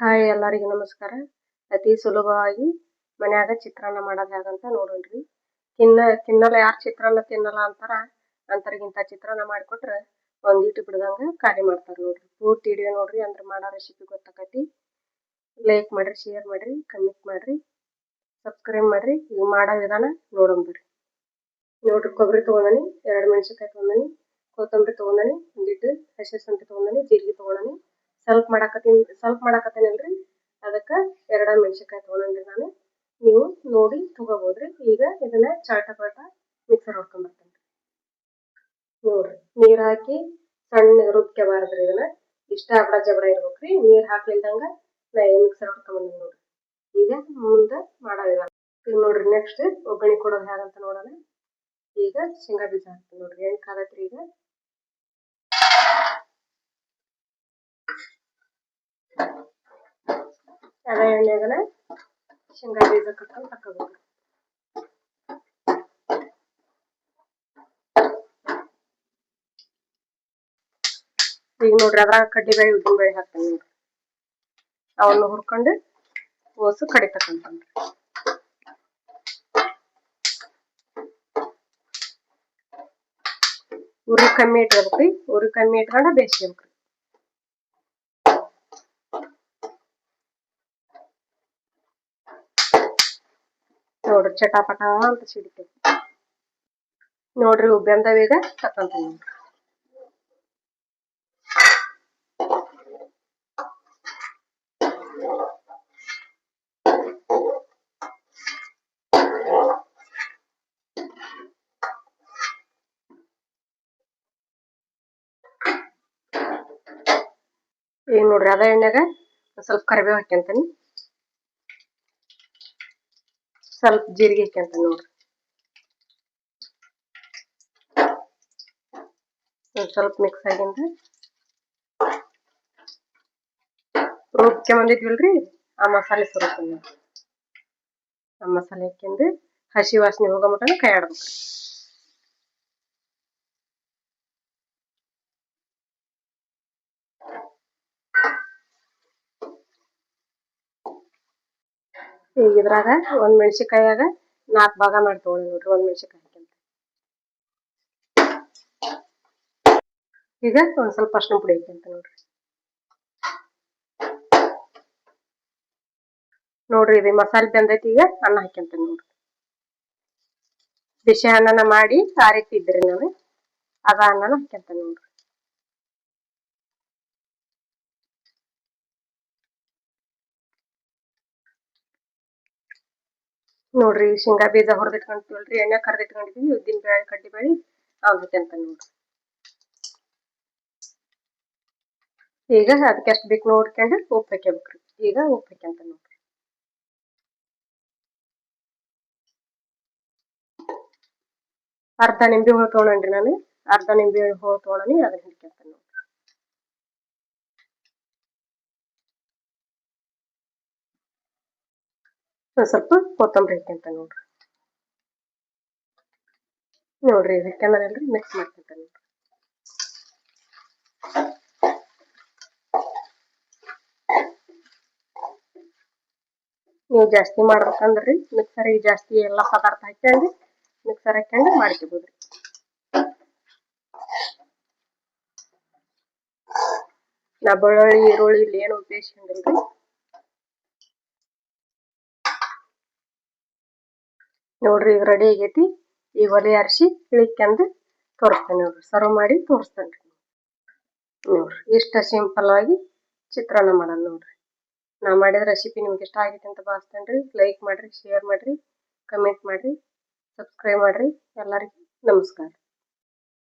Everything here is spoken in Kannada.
ಹಾಯ್ ಎಲ್ಲರಿಗೂ ನಮಸ್ಕಾರ. ಅತಿ ಸುಲಭವಾಗಿ ಮನ್ಯಾಗ ಚಿತ್ರಾನ್ನ ಮಾಡೋದು ಹೇಗಂತ ನೋಡೋಣ್ರಿ. ತಿನ್ನ, ತಿನ್ನಲ್ಲ, ಯಾರು ಚಿತ್ರಾನ್ನ ತಿನ್ನಲ್ಲ ಅಂತಾರ ಅಂತರ್ಗಿಂತ ಚಿತ್ರಾನ್ನ ಮಾಡಿಕೊಟ್ರೆ ಒಂದಿಟ್ಟು ಬಿಡ್ದಂಗೆ ಖಾಲಿ ಮಾಡ್ತಾರೆ ನೋಡ್ರಿ. ಪೂರ್ತಿ ವಿಡಿಯೋ ನೋಡ್ರಿ ಅಂದ್ರೆ ಮಾಡೋ ರೆಸಿಪಿ ಗೊತ್ತಾಕತಿ. ಲೈಕ್ ಮಾಡ್ರಿ ಶೇರ್ ಮಾಡ್ರಿ ಕಮೆಂಟ್ ಮಾಡ್ರಿ ಸಬ್ಸ್ಕ್ರೈಬ್ ಮಾಡ್ರಿ ಈಗ ಮಾಡೋ ವಿಧಾನ ನೋಡೋಣ ಬರ್ರಿ ನೋಡ್ರಿ, ಕೊಬ್ಬರಿ ತೊಗೊಂಡನಿ, ಎರಡು ಮೆಣಸಿನ್ಕಾಯಿ ತೊಗೊಂಡನಿ, ಕೊತ್ತಂಬರಿ ತೊಗೊಂಡನಿ, ಒಂದಿಟ್ಟು ಹಸಿ ಸಂತೆ ತೊಗೊಂಡನಿ, ಜೀರಿಗೆ ತೊಗೊಂಡನಿ ಸ್ವಲ್ಪ ಮಾಡಾಕತ್ತೀನಿ ಸ್ವಲ್ಪ ಮಾಡಾಕತ್ತೇನಲ್ರಿ? ಅದಕ್ಕೆ ಎರಡ ಮೆಣಸಿನ್ಕಾಯಿ ತೊಗೊಂಡ್ರಿ ನಾನು. ನೀವು ನೋಡಿ ತಗೋಬೋದ್ರಿ. ಈಗ ಇದನ್ನ ಚಾಟ ಪಾಟ ಮಿಕ್ಸರ್ ಹೊಡ್ಕೊಂಡ್ಬರ್ತೇನೆ ನೋಡ್ರಿ, ನೀರ್ ಹಾಕಿ ಸಣ್ಣ ರುಬ್ಕೋಬಾರ್ದ್ರಿ ಇದನ್ನ. ಇಷ್ಟ ಅಬಡ ಜಬಡ ಇರ್ಬೇಕ್ರಿ. ನೀರ್ ಹಾಕ್ಲಿಲ್ದಂಗ ನಾ ಮಿಕ್ಸರ್ ಹೊಡ್ಕೊಂಡ್ಬಂದ್ ನೋಡ್ರಿ. ಈಗ ಮುಂದೆ ಮಾಡೋ ಈಗ ನೋಡ್ರಿ ನೆಕ್ಸ್ಟ್ ಒಗ್ಗರಣೆ ಕೊಡೋದು ಹೇಗಂತ ನೋಡೋಣ. ಈಗ ಶೇಂಗಾ ಬೀಜ ಹಾಕ್ತೀನಿ ನೋಡ್ರಿ. ಎಣ್ಣೆ ಕಾಲತ್ರಿ ಈಗ? ಅದ ಎಣ್ಣೆಗನ ಶೇಂಗಾ ಬೀಜ ಕಟ್ಕೊಂಡು ತಕೋಬೇಕು ಈಗ ನೋಡ್ರಿ ಅದ್ರಾಗ ಕಡ್ಡಿ ಬೇಳೆ ಉದ್ದಿನ ಬೇಳೆ ಹಾಕ್ತೇನೆ ನೋಡ್ರಿ ಅವನ್ನ ಹುರ್ಕೊಂಡು ಓಸು ಕಡಿ ತಕೊಂತಾನ್ರಿ ಉರಿ ಕಮ್ಮಿ ಇಟ್ಕೋಬೇಕ್ರಿ ಉರಿ ಕಮ್ಮಿ ಇಟ್ಕೊಂಡ ಬೇಯಿಸ್ಬೇಕ್ರಿ ನೋಡ್ರಿ, ಚಟಾಪಟ ಅಂತ ಸಿಡಿತೈತಿ. ನೋಡ್ರಿ ಉಬ್ಬೆಂದವ ತಕೊಂತೀನಿ ನೋಡ್ರಿ. ಈಗ ನೋಡ್ರಿ, ಅದ ಎಣ್ಣೆಗ ಸ್ವಲ್ಪ ಕರಿಬೇವು ಹಾಕ್ಯಂತೀನಿ. ಸ್ವಲ್ಪ ಜೀರಿಗೆ ಹಾಕ್ಯಂತ ನೋಡ್ರಿ. ಸ್ವಲ್ಪ ಮಿಕ್ಸ್ ಆಗಿಂದ ರುಬ್ಕೊಂಬಂದಿದ್ವಿಲ್ರಿ ಆ ಮಸಾಲೆ ಸುರಿತೀನಿ ಆ ಮಸಾಲೆ ಹಾಕ್ಯಂದು ಹಸಿ ವಾಸನೆ ಹೋಗೋ ಮಟನ ಕೈ ಆಡ್ಬೇಕ್ರಿ ಈಗ ಇದ್ರಾಗ ಒಂದ್ ಮೆಣಸಿನ್ಕಾಯಾಗ ನಾಲ್ಕು ಭಾಗ ಮಾಡಿ ತಗೊಳ್ಳಿ ನೋಡ್ರಿ, ಒಂದ್ ಮೆಣಸಿನ್ಕಾಯಿ ಹಾಕ್ಯಂತ ಈಗ ಒಂದ್ ಸ್ವಲ್ಪ ಅರ್ಶಿನ ಪುಡಿ ಹಾಕ್ಯಂತ ನೋಡ್ರಿ. ನೋಡ್ರಿ, ಇದು ಮಸಾಲೆ ಬೆಂದೈತಿ, ಈಗ ಅನ್ನ ಹಾಕ್ಯಂತ ನೋಡ್ರಿ. ಬಿಸಿ ಅನ್ನನ ಮಾಡಿ ಆರಿಟ್ಟಿದ್ರಿ ನಾನು ಅದ ಅನ್ನನ ಹಾಕ್ಯಂತ ನೋಡ್ರಿ. ನೋಡ್ರಿ, ಶೇಂಗಾ ಬೀಜ ಹೊರದಿಟ್ಕೊಂತೀವಲ್ರಿ, ಎಣ್ಣೆ ಕರ್ದಿಟ್ಕೊಂಡಿದೀವಿ, ಉದ್ದಿನ ಬೇಳೆ ಕಡ್ಡಿ ಬೇಳೆ ಅಂತ ನೋಡ್ರಿ. ಈಗ ಅದಕ್ಕೆ ಎಷ್ಟು ಬೇಕು ನೋಡ್ಕೊಂಡು ಉಪ್ಪು ಹಾಕ್ಯಬೇಕ್ರಿ. ಈಗ ಉಪ್ಪು ಹಾಕ್ಯಂತ ನೋಡ್ರಿ. ಅರ್ಧ ನಿಂಬೆ ಹುಳು ತೊಗೊಂಡ್ರಿ ನಾನು, ಅರ್ಧ ನಿಂಬೆ ಹುಳು ತೊಗೊಂಡಿ ಅದನ್ನ ಹಿಡ್ಕೊಂತ ನೋಡ್ರಿ. ಸ್ವಲ್ಪ ಕೊತ್ತಂಬರಿ ಹಾಕ್ಯಂತ ನೋಡ್ರಿ. ನೋಡ್ರಿ ಹಾಕ್ಯಂದ್ರಿ ಮಿಕ್ಸ್ ಮಾಡ್ಕೊಂತ ನೋಡ್ರಿ. ನೀವು ಜಾಸ್ತಿ ಮಾಡ್ಬೇಕಂದ್ರಿ ಮಿಕ್ಸರಿಗೆ ಜಾಸ್ತಿ ಎಲ್ಲ ಪದಾರ್ಥ ಹಾಕ್ಯಂಡು ಮಿಕ್ಸರ್ ಹಾಕ್ಯಂಡು ಮಾಡ್ಕೋಬೋದ್ರಿ. ನಾ ಬೆಳ್ಳುಳ್ಳಿ, ಈರುಳ್ಳಿ ಇಲ್ಲಿ ಏನು ಉಪಯೋಗಿಸ್ಕೊಂಡಿಲ್ರಿ ನೋಡ್ರಿ ಈಗ ರೆಡಿ ಆಗೈತಿ. ಈ ಒಲೆ ಹರಿಸಿ ಇಳಿಕೆಂದು ತೋರಿಸ್ತೇನೆ ನೋಡ್ರಿ. ಸರ್ವ್ ಮಾಡಿ ತೋರಿಸ್ತೇನೆ ರೀ. ನೋಡ್ರಿ, ಇಷ್ಟ ಸಿಂಪಲ್ ಆಗಿ ಚಿತ್ರಾನ್ನ ಮಾಡೋಣ ನೋಡ್ರಿ. ನಾ ಮಾಡಿದ ರೆಸಿಪಿ ನಿಮ್ಗೆ ಇಷ್ಟ ಆಗೈತೆ ಅಂತ ಭಾವಿಸ್ತೇನೆ ರೀ. ಲೈಕ್ ಮಾಡಿರಿ ಶೇರ್ ಮಾಡಿರಿ ಕಮೆಂಟ್ ಮಾಡಿರಿ ಸಬ್ಸ್ಕ್ರೈಬ್ ಮಾಡಿರಿ. ಎಲ್ಲರಿಗೂ ನಮಸ್ಕಾರ.